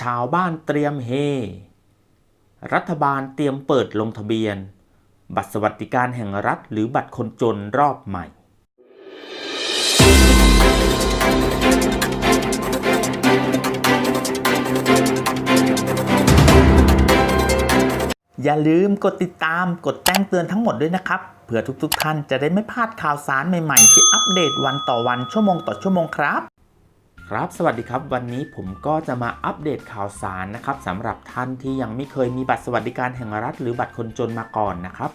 ชาวบ้านเตรียมเฮ รัฐบาลเตรียมเปิดลงทะเบียน บัตรสวัสดิการแห่งรัฐหรือบัตรคนจนรอบใหม่อย่าลืมกดติดตามกดแจ้งเตือนทั้งหมดด้วยนะครับเพื่อทุกๆทท่านจะได้ไม่พลาดข่าวสารใหม่ๆ ที่อัปเดตวันต่อวันชั่วโมงต่อชั่วโมงครับ ครับ สวัสดีครับ วันนี้ผมก็จะมาอัปเดตข่าวสารนะครับสำหรับท่านที่ยังไม่เคยมีบัตรสวัสดิการแห่งรัฐ หรือบัตรคนจนมาก่อนนะครับ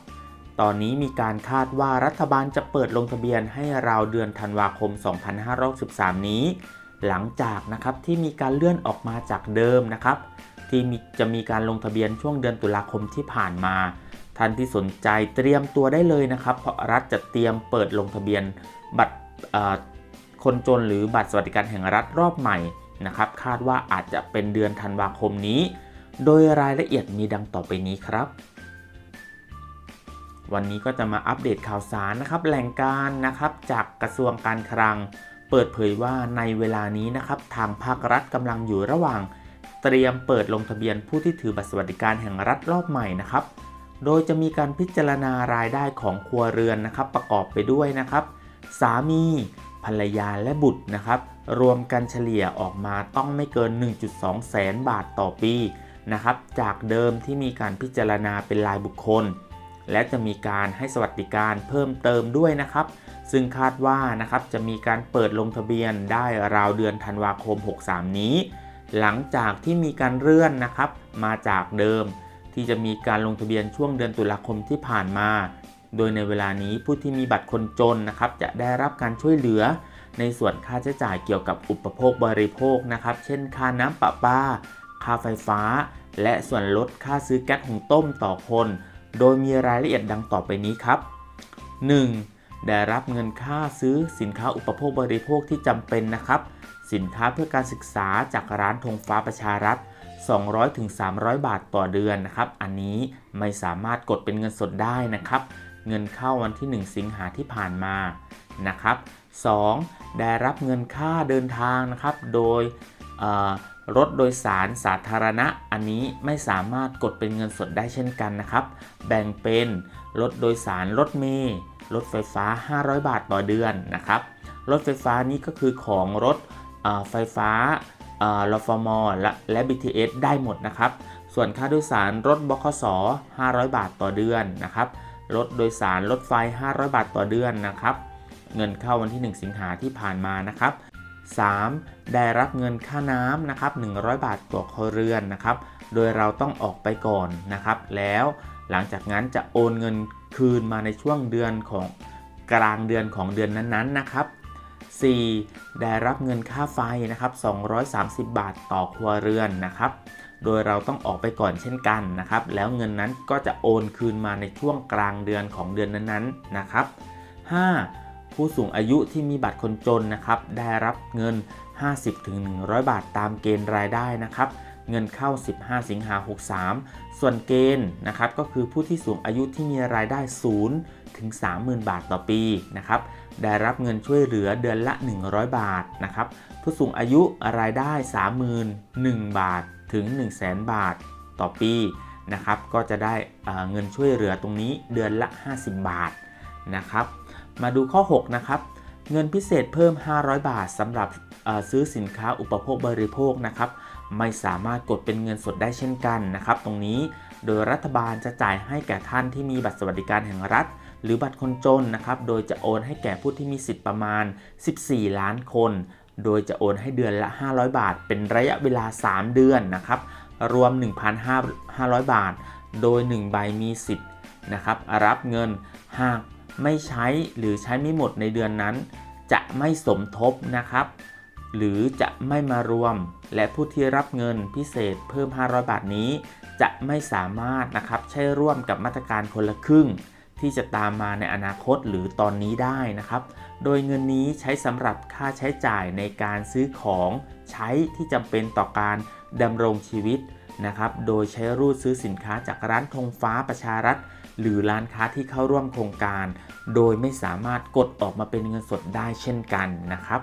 ตอนนี้มีการคาดว่ารัฐบาลจะเปิดลงทะเบียนให้ราวเดือนธันวาคม 2563 นี้ หลังจากนะครับที่มีการเลื่อนออกมาจากเดิมนะครับ ที่มีจะมีการลงทะเบียนช่วงเดือนตุลาคมที่ผ่านมา ท่านที่สนใจเตรียมตัวได้เลยนะครับ เพราะรัฐจะเตรียมเปิดลงทะเบียนบัตร คนจนหรือบัตรสวัสดิการแห่งรัฐรอบใหม่นะครับ คาดว่าอาจจะเป็นเดือนธันวาคมนี้ โดยรายละเอียดมีดังต่อไปนี้ครับ วันนี้ก็จะมาอัปเดตข่าวสารนะครับแหล่งการนะครับจากกระทรวงการคลัง เปิดเผยว่าในเวลานี้นะครับทางภาครัฐกำลังอยู่ระหว่าง เตรียมเปิดลงทะเบียนผู้ที่ถือบัตรสวัสดิการแห่งรัฐรอบใหม่นะครับโดยจะมีการพิจารณารายได้ของครัวเรือนนะครับ ประกอบไปด้วยนะครับ สามี ภรรยาและบุตรนะครับ รวมกันเฉลี่ยออกมาต้องไม่เกิน 1.2 แสนบาทต่อปีนะครับ จากเดิมที่มีการพิจารณาเป็นรายบุคคล และจะมีการให้สวัสดิการเพิ่มเติมด้วยนะครับ ซึ่งคาดว่านะครับจะมีการเปิดลงทะเบียนได้ราวเดือนธันวาคม 63 นี้ หลังจากที่มีการเลื่อนนะครับ มาจากเดิม ที่จะมีการลงทะเบียนช่วงเดือนตุลาคมที่ผ่านมา โดยในเวลานี้ผู้ที่มีบัตรคนจนนะครับจะได้รับการช่วยเหลือ ในส่วนค่าใช้จ่ายเกี่ยวกับอุปโภคบริโภคนะครับ เช่น ค่าน้ำประปา ค่าไฟฟ้า และส่วนลดค่าซื้อแก๊สหุงต้มต่อคน โดยมีรายละเอียดดังต่อไปนี้ครับ 1. ได้รับเงินค่าซื้อสินค้าอุปโภคบริโภคที่จำเป็นนะครับ สินค้าเพื่อการศึกษาจากร้านธงฟ้าประชารัฐ200-300 บาทต่อเดือนนะครับ อันนี้ไม่สามารถกดเป็นเงินสดได้นะครับ เงินเข้าวันที่ 1 สิงหาที่ผ่านมานะครับ 2. ได้รับเงินค่าเดินทางนะครับ โดยรถโดยสารสาธารณะ อันนี้ไม่สามารถกดเป็นเงินสดได้เช่นกันนะครับ แบ่งเป็นรถโดยสารรถเมล์รถไฟฟ้า 500 บาทต่อเดือนนะครับ รถไฟฟ้านี้ก็คือของรถไฟฟ้ารฟมและและ BTS ได้หมดนะครับ ส่วนค่าโดยสารรถบขส500 บาทต่อเดือนนะครับ รถโดยสารรถไฟ 500 บาทต่อเดือนนะครับ เงินเข้าวันที่ 1 สิงหาที่ผ่านมานะครับ 3. ได้รับเงินค่าน้ำนะครับ 100 บาทต่อครัวเรือนนะครับ โดยเราต้องออกไปก่อนนะครับ แล้วหลังจากนั้นจะโอนเงินคืนมาในช่วงเดือนของกลางเดือนของเดือนนั้นๆนะครับ 4. ได้รับเงินค่าไฟนะครับ 230 บาทต่อครัวเรือนนะครับ โดยเราต้องออกไปก่อนเช่นกันนะครับ แล้วเงินนั้นก็จะโอนคืนมาในช่วงกลางเดือนของเดือนนั้นๆนะครับ 5. ผู้สูงอายุที่มีบัตรคนจนนะครับ ได้รับเงิน 50-100 บาทตามเกณฑ์รายได้นะครับ เงินเข้า 15 สิงหา 63 ส่วนเกณฑ์นะครับก็คือผู้ที่สูงอายุที่มีรายได้0ถึง 30,000 บาทต่อปีนะครับได้รับเงินช่วยเหลือเดือนละ 100 บาทนะครับผู้สูงอายุรายได้ 31,000 บาทถึง 100,000 บาทต่อปีนะครับก็จะได้เงินช่วยเหลือตรงนี้เดือนละ 50 บาทนะครับมาดูข้อ 6 นะครับ เงินพิเศษเพิ่ม 500 บาทสำหรับซื้อสินค้าอุปโภคบริโภคนะครับ ไม่สามารถกดเป็นเงินสดได้เช่นกันนะครับ ตรงนี้โดยรัฐบาลจะจ่ายให้แก่ท่านที่มีบัตรสวัสดิการแห่งรัฐ หรือบัตรคนจนนะครับ โดยจะโอนให้แก่ผู้ที่มีสิทธิ์ประมาณ 14 ล้านคน โดยจะโอนให้เดือนละ 500 บาท เป็นระยะเวลา 3 เดือนนะครับ รวม 1,500 บาท โดย 1 ใบมีสิทธิ์นะครับ รับเงินหากไม่ใช้หรือใช้ไม่หมดในเดือนนั้น จะไม่สมทบนะครับ หรือจะไม่มารวม และผู้ที่รับเงินพิเศษเพิ่ม 500 บาทนี้ จะไม่สามารถนะครับใช้ร่วมกับมาตรการคนละครึ่ง ที่จะตามมาในอนาคตหรือตอนนี้ได้นะครับ โดยเงินนี้ใช้สำหรับค่าใช้จ่ายในการซื้อของใช้ที่จำเป็นต่อการดำรงชีวิตนะครับ โดยใช้รูดซื้อสินค้าจากร้านธงฟ้าประชารัฐ หรือร้านค้าที่เข้าร่วมโครงการ โดยไม่สามารถกดออกมาเป็นเงินสดได้เช่นกันนะครับ